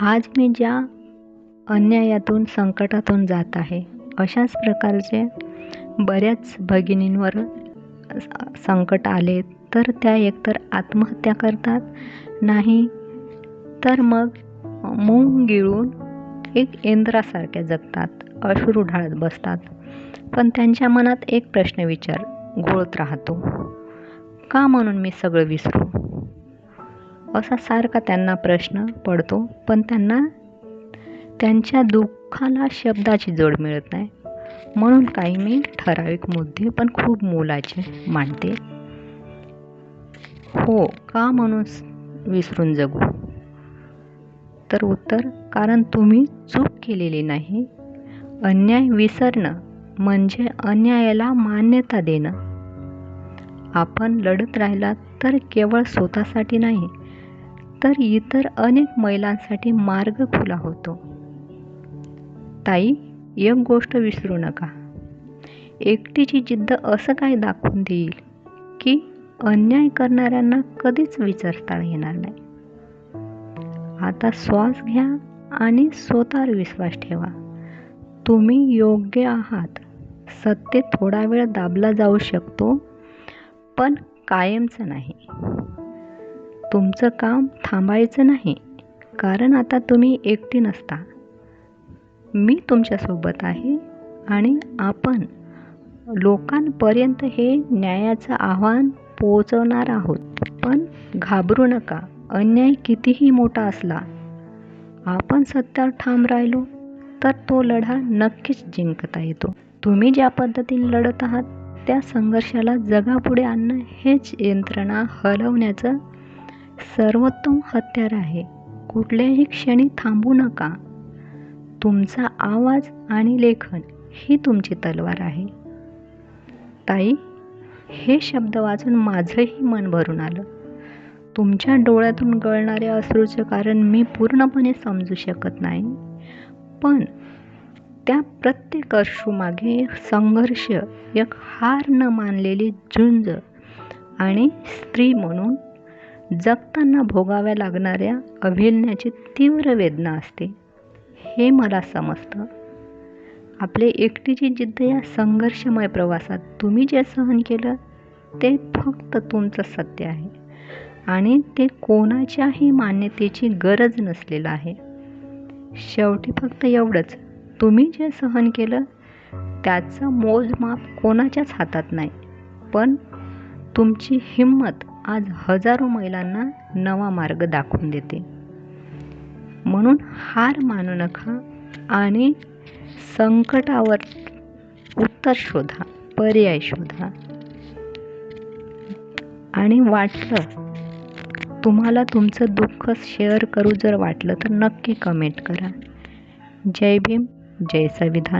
आज मी ज्या अन्यायातून संकटातून जात आहे अशाच प्रकारचे बऱ्याच भगिनींवर संकट आले तर त्या एकतर आत्महत्या करतात नाही तर मग मूंग गिळून एक इंद्रासारख्या जगतात अश्रू ढाळत बसतात. पण त्यांच्या मनात एक प्रश्न विचार घोळत राहतो. का म्हणून मी सगळं विसरू? असा सारखा त्यांना प्रश्न पडतो पण त्यांना त्यांच्या दुःखाला शब्दाची जोड मिळत नाही. म्हणून काही मी ठराविक मुद्दे पण खूप मोलाचे मांडते. हो का म्हणून विसरून जगू? तर उत्तर कारण तुम्ही चूक केलेली नाही. अन्याय विसरणं म्हणजे अन्यायाला मान्यता देणं. आपण लढत राहिलात तर केवळ स्वतःसाठी नाही तर इतर अनेक महिलांसाठी मार्ग खुला होतो. ताई एक गोष्ट विसरू नका. एकटीची जिद्द असं काय दाखवून देईल की अन्याय करणाऱ्यांना कधीच विचारता येणार नाही. आता श्वास घ्या आणि स्वतःवर विश्वास ठेवा. तुम्ही योग्य आहात. सत्य थोडा वेळ दाबला जाऊ शकतो पण कायमचं नाही. तुमचं काम थांबायचं नाही. कारण आता तुम्ही एकटी नसता. मी तुमच्यासोबत आहे आणि आपण लोकांपर्यंत हे न्यायाचं आव्हान पोचवणार आहोत. पण घाबरू नका. अन्याय कितीही मोठा असला आपण सत्यावर ठाम राहिलो तर तो लढा नक्कीच जिंकता येतो. तुम्ही ज्या पद्धतीने लढत आहात त्या संघर्षाला जगापुढे आणणं हेच यंत्रणा हलवण्याचं सर्वोत्तम हत्यार आहे. कुठल्याही क्षणी थांबू नका. तुमचा आवाज आणि लेखन ही तुमची तलवार आहे. ताई हे शब्द वाचून माझंही मन भरून आलं. तुमच्या डोळ्यातून गळणाऱ्या अश्रूचं कारण मी पूर्णपणे समजू शकत नाही. पण त्या प्रत्येक अश्रूमागे संघर्ष एक हार न मानलेली झुंज आणि स्त्री म्हणून जगताना भोगाव्या लागणाऱ्या अभिनयाची तीव्र वेदना असते. हे मला समजतं. आपले एकटीची जिद्द या संघर्षमय प्रवासात तुम्ही जे सहन केलं ते फक्त तुमचं सत्य आहे. आणि ते कोणाच्याही मान्यतेची गरज नसलेलं आहे. शेवटी फक्त एवढंच. तुम्ही जे सहन केलं त्याचं मोजमाप कोणाच्याच हातात नाही. पण तुमची हिंमत आज हजारो महिलांना नवा मार्ग दाखवून देते. म्हणून हार मानू नका आणि संकटावर उत्तर शोधा पर्याय शोधा. आणि वाटलं तुम्हाला तुमचं दुःख शेअर करू जर वाटलं तर नक्की कमेंट करा. जय भीम जय संविधान.